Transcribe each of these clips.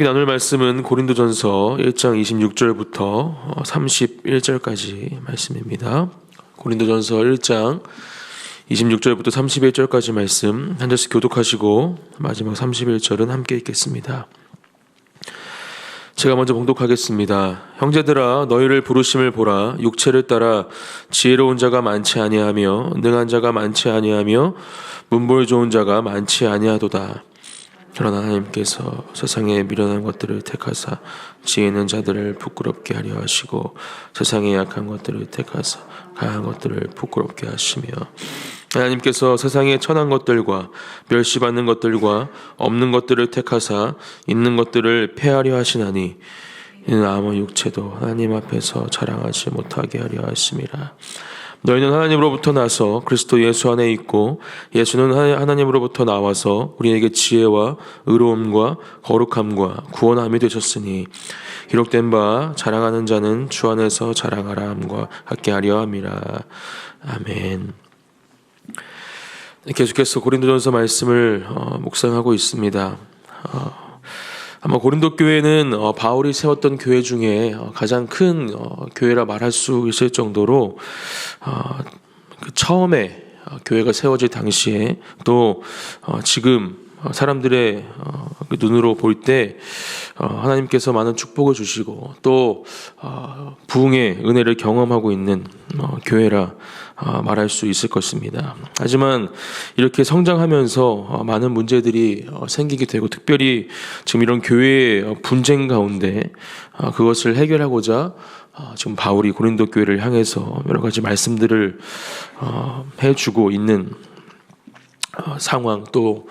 함께 나눌 말씀은 고린도전서 1장 26절부터 31절까지 말씀입니다. 고린도전서 1장 26절부터 31절까지 말씀 한 절씩 교독하시고 마지막 31절은 함께 읽겠습니다. 제가 먼저 봉독하겠습니다. 형제들아 너희를 부르심을 보라 육체를 따라 지혜로운 자가 많지 아니하며 능한 자가 많지 아니하며 문벌 좋은 자가 많지 아니하도다. 그러나 하나님께서 세상에 미련한 것들을 택하사 지혜 있는 자들을 부끄럽게 하려 하시고 세상에 약한 것들을 택하사 강한 것들을 부끄럽게 하시며 하나님께서 세상에 천한 것들과 멸시받는 것들과 없는 것들을 택하사 있는 것들을 폐하려 하시나니 이는 아무 육체도 하나님 앞에서 자랑하지 못하게 하려 하심이라 너희는 하나님으로부터 나서 그리스도 예수 안에 있고 예수는 하나님으로부터 나와서 우리에게 지혜와 의로움과 거룩함과 구원함이 되셨으니 기록된 바 자랑하는 자는 주 안에서 자랑하라 함과 함께 하려 함이라 아멘. 계속해서 고린도전서 말씀을 어, 묵상하고 있습니다. 어, 아마 고린도 교회는 어, 바울이 세웠던 교회 중에 어, 가장 큰 어, 교회라 말할 수 있을 정도로 그 처음에 교회가 세워질 당시에 또 지금 사람들의 그 눈으로 볼 때 하나님께서 많은 축복을 주시고 또 부흥의 은혜를 경험하고 있는 교회라 아, 말할 수 있을 것입니다. 하지만 이렇게 성장하면서 어, 많은 문제들이 어, 생기게 되고 특별히 지금 이런 교회의 분쟁 가운데 어, 그것을 해결하고자 지금 바울이 고린도 교회를 향해서 여러 가지 말씀들을 해주고 있는 상황 또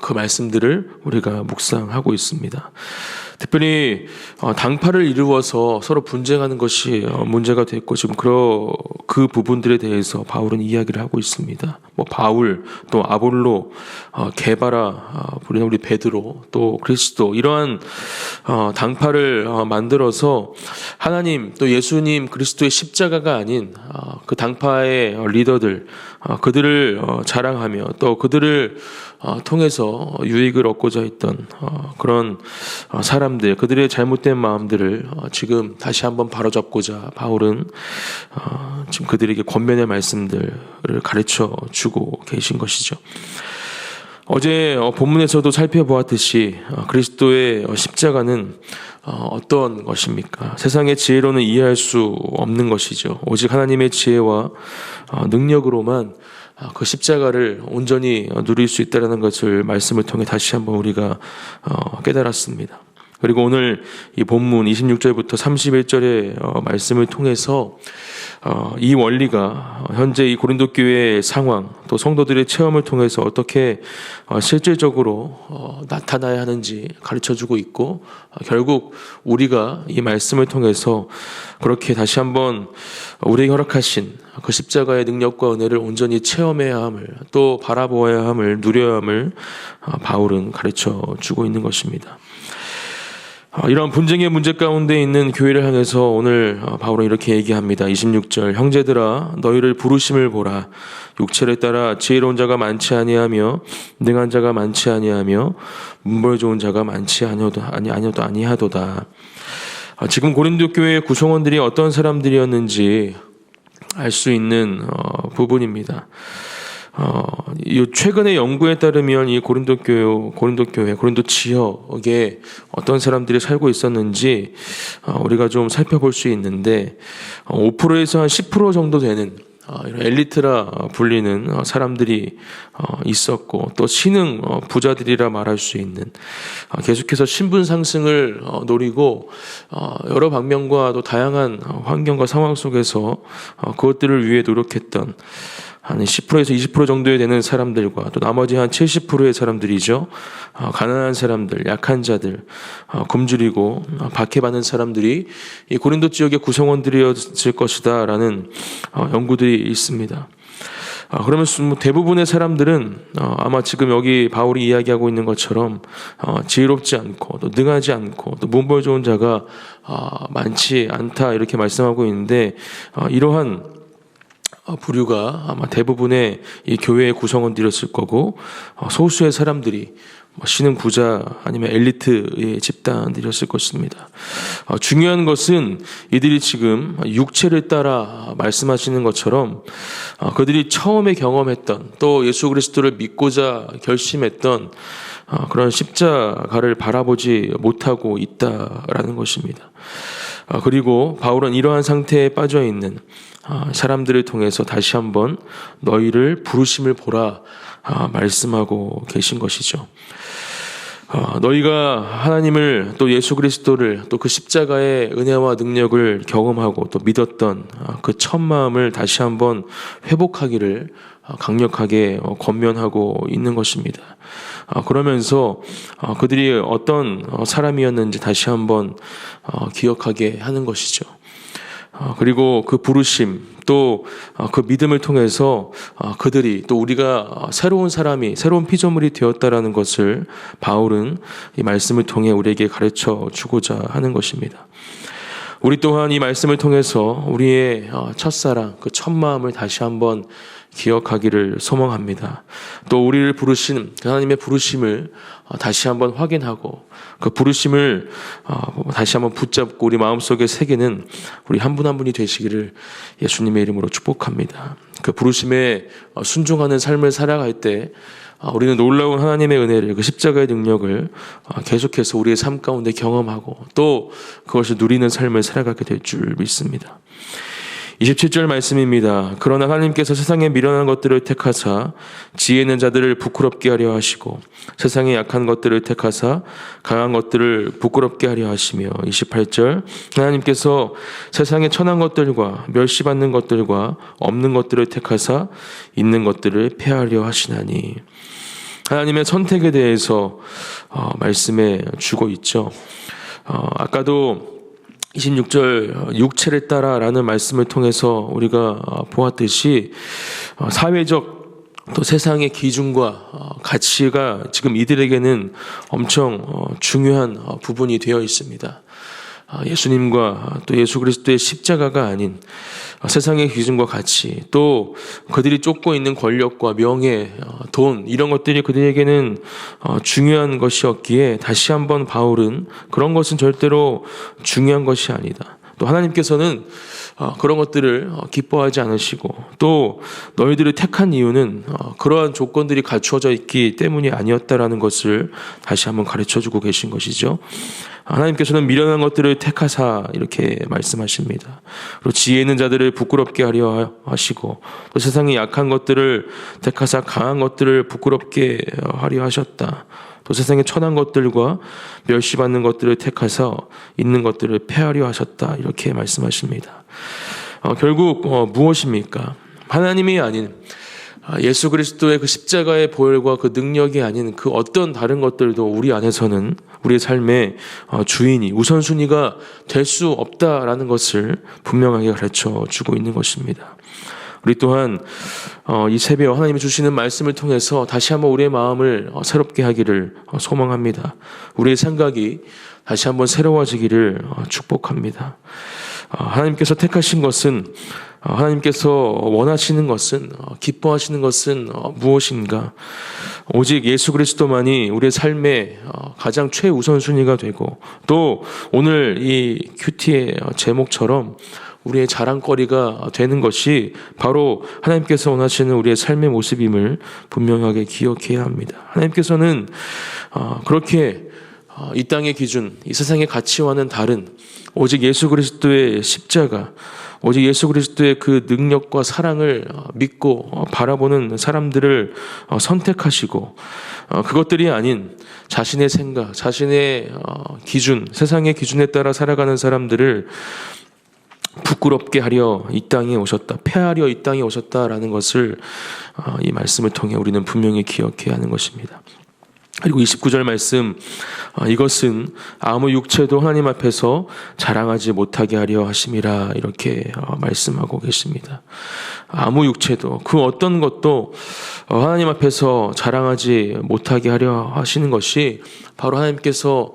그 말씀들을 우리가 묵상하고 있습니다. 특별히 어, 당파를 이루어서 서로 분쟁하는 것이 어, 문제가 됐고 지금 그러 그 부분들에 대해서 바울은 이야기를 하고 있습니다. 뭐 바울 또 아볼로 어, 게바라 우리는 우리 베드로 또 그리스도 이러한 당파를 만들어서 하나님 또 예수님 그리스도의 십자가가 아닌 그 당파의 리더들 그들을 자랑하며 또 그들을 통해서 유익을 얻고자 했던 그런 사람 사람들, 그들의 잘못된 마음들을 어, 지금 다시 한번 바로잡고자 바울은 어, 지금 그들에게 권면의 말씀들을 가르쳐 주고 계신 것이죠. 어제 어, 본문에서도 살펴보았듯이 그리스도의 십자가는 어떤 것입니까? 세상의 지혜로는 이해할 수 없는 것이죠. 오직 하나님의 지혜와 능력으로만 그 십자가를 온전히 누릴 수 있다는 것을 말씀을 통해 다시 한번 우리가 깨달았습니다. 그리고 오늘 이 본문 26절부터 31절의 어, 말씀을 통해서 어, 이 원리가 현재 이 고린도 교회의 상황 또 성도들의 체험을 통해서 어떻게 어, 실질적으로 나타나야 하는지 가르쳐 주고 있고 결국 우리가 이 말씀을 통해서 그렇게 다시 한번 우리에게 허락하신 그 십자가의 능력과 은혜를 온전히 체험해야 함을 또 바라보아야 함을 누려야 함을 바울은 가르쳐 주고 있는 것입니다. 아, 이런 분쟁의 문제 가운데 있는 교회를 향해서 오늘 어, 바울은 이렇게 얘기합니다. 26절 형제들아 너희를 부르심을 보라 육체를 따라 지혜로운 자가 많지 아니하며 능한 자가 많지 아니하며 문벌 좋은 자가 많지 아니어도 아니 아니어도 아니하도다. 아, 지금 고린도 교회의 구성원들이 어떤 사람들이었는지 알 수 있는 어, 부분입니다. 어, 이 최근의 연구에 따르면 이 고린도 교회, 고린도 교회, 고린도 지역에 어떤 사람들이 살고 있었는지 어, 우리가 좀 살펴볼 수 있는데 어, 5%에서 한 10% 정도 되는 어, 이런 엘리트라 불리는 어, 사람들이 어, 있었고 또 신흥 부자들이라 말할 수 있는 계속해서 신분 상승을 노리고 여러 방면과 또 다양한 환경과 상황 속에서 그것들을 위해 노력했던 한 10%에서 20% 정도에 되는 사람들과 또 나머지 한 70%의 사람들이죠. 어, 가난한 사람들, 약한 자들, 어, 굶주리고 어, 박해받는 사람들이 이 고린도 지역의 구성원들이었을 것이다라는 연구들이 있습니다. 그러면 뭐 대부분의 사람들은 아마 지금 여기 바울이 이야기하고 있는 것처럼 지혜롭지 않고 또 능하지 않고 또 문벌 좋은 자가 많지 않다 이렇게 말씀하고 있는데 이러한 어, 부류가 아마 대부분의 이 교회의 구성원들이었을 거고 어, 소수의 사람들이 뭐 신흥 부자 아니면 엘리트의 집단들이었을 것입니다. 어, 중요한 것은 이들이 지금 육체를 따라 말씀하시는 것처럼 어, 그들이 처음에 경험했던 또 예수 그리스도를 믿고자 결심했던 어, 그런 십자가를 바라보지 못하고 있다라는 것입니다. 어, 그리고 바울은 이러한 상태에 빠져 있는 어, 사람들을 통해서 다시 한번 너희를 부르심을 보라 어, 말씀하고 계신 것이죠. 어, 너희가 하나님을 또 예수 그리스도를 또 그 십자가의 은혜와 능력을 경험하고 또 믿었던 어, 그첫 마음을 다시 한번 회복하기를 어, 강력하게 어, 권면하고 있는 것입니다. 어, 그러면서 어, 그들이 어떤 어, 사람이었는지 다시 한번 어, 기억하게 하는 것이죠. 어, 그리고 그 부르심 또 그 믿음을 통해서 어, 그들이 또 우리가 어, 새로운 사람이 새로운 피조물이 되었다라는 것을 바울은 이 말씀을 통해 우리에게 가르쳐 주고자 하는 것입니다. 우리 또한 이 말씀을 통해서 우리의 어, 첫사랑, 그 첫 마음을 다시 한번 기억하기를 소망합니다. 또 우리를 부르신 그 하나님의 부르심을 어, 다시 한번 확인하고 그 부르심을 어, 다시 한번 붙잡고 우리 마음속에 새기는 우리 한 분 한 분이 되시기를 예수님의 이름으로 축복합니다. 그 부르심에 순종하는 삶을 살아갈 때 우리는 놀라운 하나님의 은혜를 그 십자가의 능력을 계속해서 우리의 삶 가운데 경험하고 또 그것을 누리는 삶을 살아가게 될 줄 믿습니다. 27절 말씀입니다. 그러나 하나님께서 세상에 미련한 것들을 택하사 지혜 있는 자들을 부끄럽게 하려 하시고 세상에 약한 것들을 택하사 강한 것들을 부끄럽게 하려 하시며 28절 하나님께서 세상에 천한 것들과 멸시받는 것들과 없는 것들을 택하사 있는 것들을 폐하려 하시나니 하나님의 선택에 대해서 어, 말씀해 주고 있죠. 어, 아까도 26절 육체를 따라라는 말씀을 통해서 우리가 보았듯이 어, 사회적 또 세상의 기준과 어, 가치가 지금 이들에게는 엄청 어, 중요한 부분이 되어 있습니다. 예수님과 또 예수 그리스도의 십자가가 아닌 세상의 기준과 가치 또 그들이 쫓고 있는 권력과 명예, 돈 이런 것들이 그들에게는 중요한 것이었기에 다시 한번 바울은 그런 것은 절대로 중요한 것이 아니다. 또 하나님께서는 어, 그런 것들을 어, 기뻐하지 않으시고 또 너희들을 택한 이유는 어, 그러한 조건들이 갖추어져 있기 때문이 아니었다라는 것을 다시 한번 가르쳐 주고 계신 것이죠. 하나님께서는 미련한 것들을 택하사 이렇게 말씀하십니다. 그리고 지혜 있는 자들을 부끄럽게 하려 하시고 또 세상에 약한 것들을 택하사 강한 것들을 부끄럽게 하려 하셨다. 또 세상의 천한 것들과 멸시받는 것들을 택하사 있는 것들을 폐하려 하셨다. 이렇게 말씀하십니다. 어, 결국 어, 무엇입니까? 하나님이 아닌 아, 예수 그리스도의 그 십자가의 보혈과 그 능력이 아닌 그 어떤 다른 것들도 우리 안에서는 우리의 삶의 어, 주인이 우선순위가 될 수 없다라는 것을 분명하게 가르쳐 주고 있는 것입니다. 우리 또한 어, 이 새벽 하나님이 주시는 말씀을 통해서 다시 한번 우리의 마음을 어, 새롭게 하기를 소망합니다. 우리의 생각이 다시 한번 새로워지기를 축복합니다. 하나님께서 택하신 것은 어, 하나님께서 원하시는 것은 어, 기뻐하시는 것은 어, 무엇인가? 오직 예수 그리스도만이 우리의 삶의 가장 최우선 순위가 되고 또 오늘 이 큐티의 제목처럼 우리의 자랑거리가 되는 것이 바로 하나님께서 원하시는 우리의 삶의 모습임을 분명하게 기억해야 합니다. 하나님께서는 그렇게 이 땅의 기준, 이 세상의 가치와는 다른 오직 예수 그리스도의 십자가, 오직 예수 그리스도의 그 능력과 사랑을 어, 믿고 어, 바라보는 사람들을 어, 선택하시고 그것들이 아닌 자신의 생각, 자신의 기준, 세상의 기준에 따라 살아가는 사람들을 부끄럽게 하려 이 땅에 오셨다, 폐하려 이 땅에 오셨다라는 것을 이 말씀을 통해 우리는 분명히 기억해야 하는 것입니다. 그리고 29절 말씀 어, 이것은 아무 육체도 하나님 앞에서 자랑하지 못하게 하려 하심이라 이렇게 어, 말씀하고 계십니다. 아무 육체도 그 어떤 것도 어, 하나님 앞에서 자랑하지 못하게 하려 하시는 것이 바로 하나님께서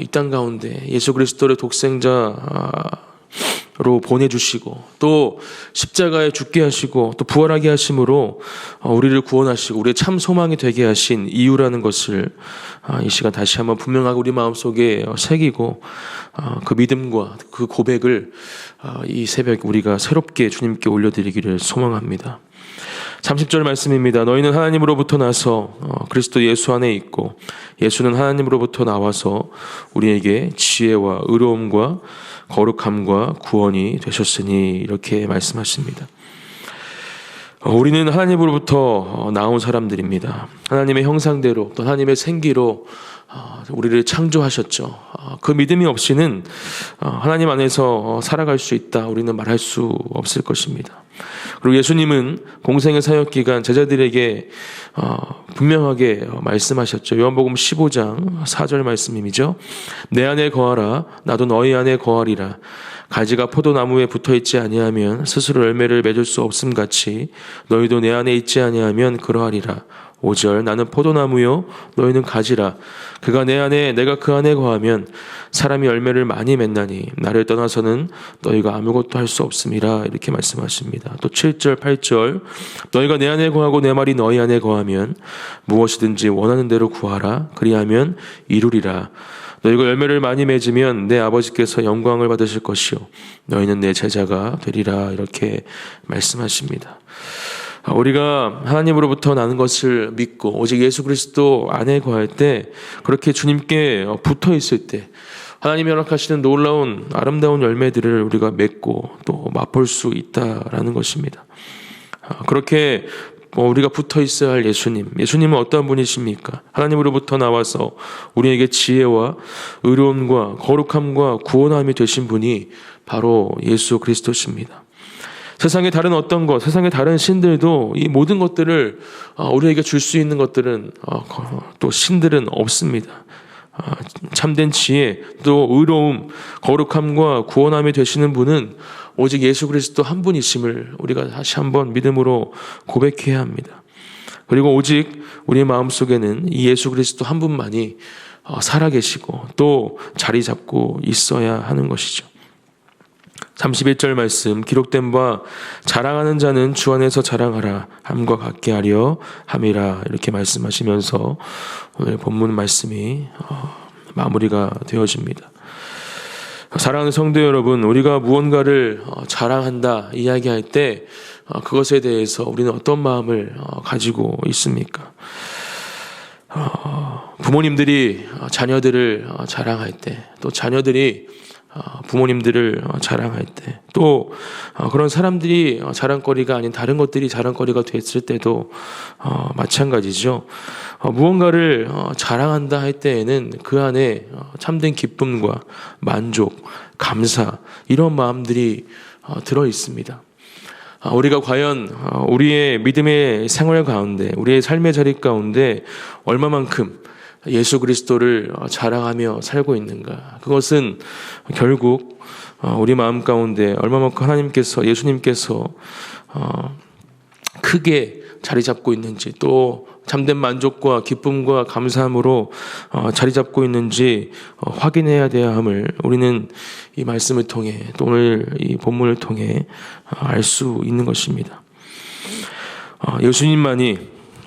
이 땅 가운데 예수 그리스도의 독생자 로 보내주시고 또 십자가에 죽게 하시고 또 부활하게 하심으로 어, 우리를 구원하시고 우리의 참 소망이 되게 하신 이유라는 것을 아, 이 시간 다시 한번 분명하게 우리 마음속에 어, 새기고 어, 그 믿음과 그 고백을 이 새벽 우리가 새롭게 주님께 올려드리기를 소망합니다. 30절 말씀입니다. 너희는 하나님으로부터 나서 그리스도 예수 안에 있고 예수는 하나님으로부터 나와서 우리에게 지혜와 의로움과 거룩함과 구원이 되셨으니 이렇게 말씀하십니다. 어, 우리는 하나님으로부터 어, 나온 사람들입니다. 하나님의 형상대로 또 하나님의 생기로 어, 우리를 창조하셨죠. 그 믿음이 없이는 하나님 안에서 살아갈 수 있다. 우리는 말할 수 없을 것입니다. 그리고 예수님은 공생의 사역 기간 제자들에게 분명하게 말씀하셨죠. 요한복음 15장 4절 말씀이죠. 내 안에 거하라 나도 너희 안에 거하리라. 가지가 포도나무에 붙어 있지 아니하면 스스로 열매를 맺을 수 없음 같이 너희도 내 안에 있지 아니하면 그러하리라. 5절 나는 포도나무요 너희는 가지라 그가 내 안에 내가 그 안에 거하면 사람이 열매를 많이 맺나니 나를 떠나서는 너희가 아무것도 할 수 없음이라 이렇게 말씀하십니다. 또 7절 8절 너희가 내 안에 거하고 내 말이 너희 안에 거하면 무엇이든지 원하는 대로 구하라 그리하면 이루리라 너희가 열매를 많이 맺으면 내 아버지께서 영광을 받으실 것이요 너희는 내 제자가 되리라 이렇게 말씀하십니다. 우리가 하나님으로부터 나는 것을 믿고 오직 예수 그리스도 안에 거할 때 그렇게 주님께 붙어 있을 때 하나님이 허락하시는 놀라운 아름다운 열매들을 우리가 맺고 또 맛볼 수 있다라는 것입니다. 그렇게 뭐 우리가 붙어 있어야 할 예수님. 예수님은 어떠한 분이십니까? 하나님으로부터 나와서 우리에게 지혜와 의로움과 거룩함과 구원함이 되신 분이 바로 예수 그리스도십니다. 세상의 다른 어떤 것, 세상의 다른 신들도 이 모든 것들을 어, 우리에게 줄 수 있는 것들은 어, 또 신들은 없습니다. 아, 참된 지혜, 또 의로움, 거룩함과 구원함이 되시는 분은 오직 예수 그리스도 한 분이심을 우리가 다시 한번 믿음으로 고백해야 합니다. 그리고 오직 우리의 마음 속에는 이 예수 그리스도 한 분만이 어, 살아계시고 또 자리 잡고 있어야 하는 것이죠. 31절 말씀 기록된 바 자랑하는 자는 주 안에서 자랑하라 함과 같게 하려 함이라 이렇게 말씀하시면서 오늘 본문 말씀이 어, 마무리가 되어집니다. 사랑하는 성도 여러분, 우리가 무언가를 어, 자랑한다 이야기할 때 어, 그것에 대해서 우리는 어떤 마음을 가지고 있습니까? 부모님들이 자녀들을 자랑할 때, 또 자녀들이 어, 부모님들을 어, 자랑할 때, 또 어, 그런 사람들이 자랑거리가 아닌 다른 것들이 자랑거리가 됐을 때도 마찬가지죠. 무언가를 자랑한다 할 때에는 그 안에 참된 기쁨과 만족, 감사 이런 마음들이 들어 있습니다. 우리가 과연 우리의 믿음의 생활 가운데, 우리의 삶의 자리 가운데 얼마만큼 예수 그리스도를 어, 자랑하며 살고 있는가? 그것은 결국 어, 우리 마음 가운데 얼마만큼 하나님께서 예수님께서 어, 크게 자리 잡고 있는지 또 참된 만족과 기쁨과 감사함으로 자리 잡고 있는지 확인해야 돼야 함을 우리는 이 말씀을 통해 또 오늘 이 본문을 통해 알 수 있는 것입니다. 예수님만이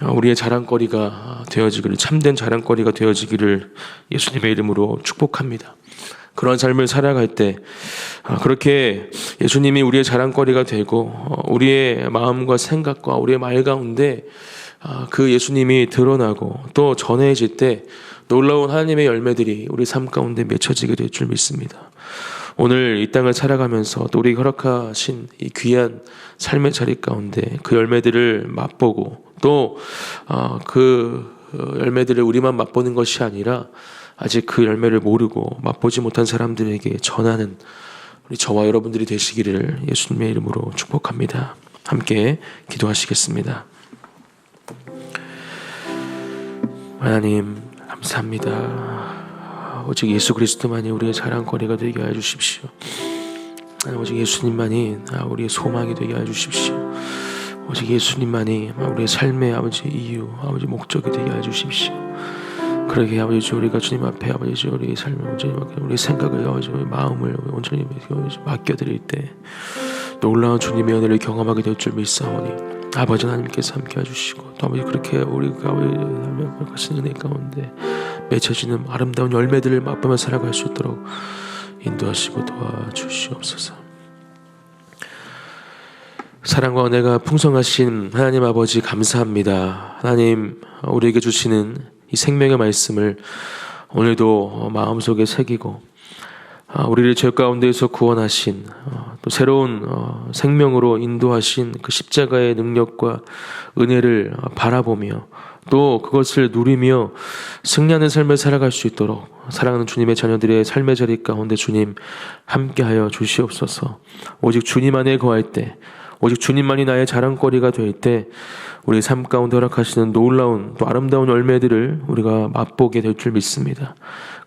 우리의 자랑거리가 되어지기를 참된 자랑거리가 되어지기를 예수님의 이름으로 축복합니다. 그런 삶을 살아갈 때 아, 그렇게 예수님이 우리의 자랑거리가 되고 어, 우리의 마음과 생각과 우리의 말 가운데 아, 그 예수님이 드러나고 또 전해질 때 놀라운 하나님의 열매들이 우리 삶 가운데 맺혀지게 될 줄 믿습니다. 오늘 이 땅을 살아가면서 또 우리 허락하신 이 귀한 삶의 자리 가운데 그 열매들을 맛보고 또그 어, 어, 열매들을 우리만 맛보는 것이 아니라 아직 그 열매를 모르고 맛보지 못한 사람들에게 전하는 우리 저와 여러분들이 되시기를 예수님의 이름으로 축복합니다. 함께 기도하시겠습니다. 하나님 감사합니다. 오직 예수 그리스도만이 우리의 자랑거리가 되게 해 주십시오. 오직 예수님만이 우리의 소망이 되게 해 주십시오. 오직 예수님만이 우리의 삶의 아버지 이유, 아버지 목적이 되게 해 주십시오. 그러게 아버지 우리가 주님 앞에 아버지 우리 삶을 온전히 맡겨 우리 생각을 아버지 우리 마음을 온전히 맡겨드릴 때 놀라운 주님의 은혜를 경험하게 될 줄 믿사오니 아버지 하나님께서 함께 해주시고 또 아버지 그렇게 우리가 아버지 가신 은혜 가운데 맺혀지는 아름다운 열매들을 맛보며 살아갈 수 있도록 인도하시고 도와주시옵소서. 사랑과 은혜가 풍성하신 하나님 아버지 감사합니다. 하나님 우리에게 주시는 이 생명의 말씀을 오늘도 마음속에 새기고 아, 우리를 죄 가운데에서 구원하신 어, 또 새로운 어, 생명으로 인도하신 그 십자가의 능력과 은혜를 어, 바라보며 또 그것을 누리며 승리하는 삶을 살아갈 수 있도록 사랑하는 주님의 자녀들의 삶의 자리 가운데 주님 함께하여 주시옵소서. 오직 주님 안에 거할 때 오직 주님만이 나의 자랑거리가 될때 우리 삶 가운데 허락하시는 놀라운 또 아름다운 열매들을 우리가 맛보게 될 줄 믿습니다.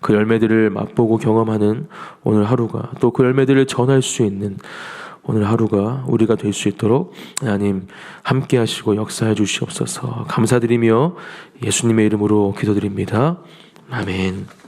그 열매들을 맛보고 경험하는 오늘 하루가 또 그 열매들을 전할 수 있는 오늘 하루가 우리가 될 수 있도록 하나님 함께 하시고 역사해 주시옵소서 감사드리며 예수님의 이름으로 기도드립니다. 아멘.